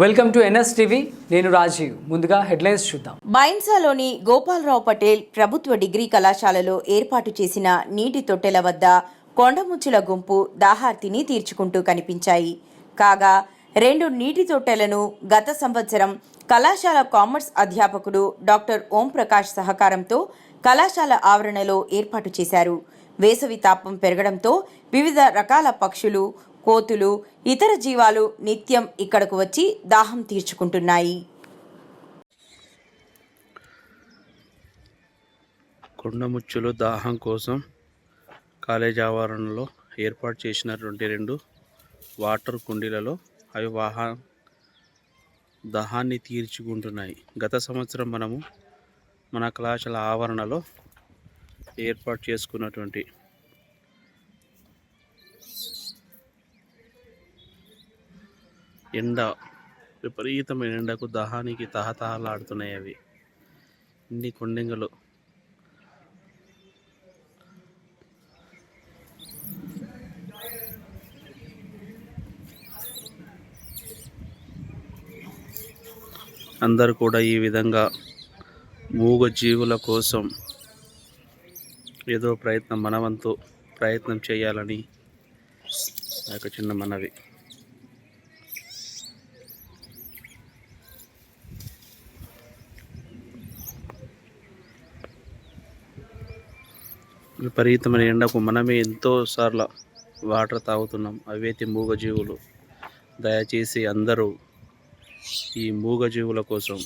Welcome to NS TV. నేను రాజీవ్. ముందుగా headlines చూద్దాం. బైన్సాలోని గోపాలరావు పటేల్ ప్రభుత్వ డిగ్రీ కళాశాలలో ఏర్పాటు చేసిన నీటి తొట్టెల వద్ద కొండముచ్చుల గుంపు దాహార్తిని తీర్చుకుంటూ కనిపించాయి. కాగా రెండు నీటి తొట్టెలను గత సంవత్సరం కళాశాల కామర్స్ అధ్యాపకుడు డాక్టర్ ఓం ప్రకాష్ సహకారంతో కళాశాల ఆవరణలో ఏర్పాటు చేశారు. వేసవి తాపం పెరగడంతో వివిధ రకాల పక్షులు కోతులు ఇతర జీవాలు నిత్యం ఇక్కడకు వచ్చి దాహం తీర్చుకుంటున్నాయి. కొండముచ్చులు దాహం కోసం కాలేజ్ ఆవరణలో ఏర్పాటు చేసినటువంటి రెండు వాటర్ కుండీలలో అవి వాహ దాహాన్ని తీర్చుకుంటున్నాయి. గత సంవత్సరం మనము మన కళాశాల ఆవరణలో ఏర్పాటు చేసుకున్నటువంటి ఎండ విపరీతమైన ఎండకు దహానికి తహతహలాడుతున్నాయి అవి. ఇన్ని కొండెంగలు. అందరూ కూడా ఈ విధంగా మూగ జీవుల కోసం ఏదో ప్రయత్నం మనవంతు ప్రయత్నం చేయాలని నా యొక్క చిన్న మనవి. విపరీతమైన ఎండకు మనమే ఎంతోసార్లు వాటర్ తాగుతున్నాం. అవైతే మూగజీవులు. దయచేసి అందరూ ఈ మూగజీవుల కోసం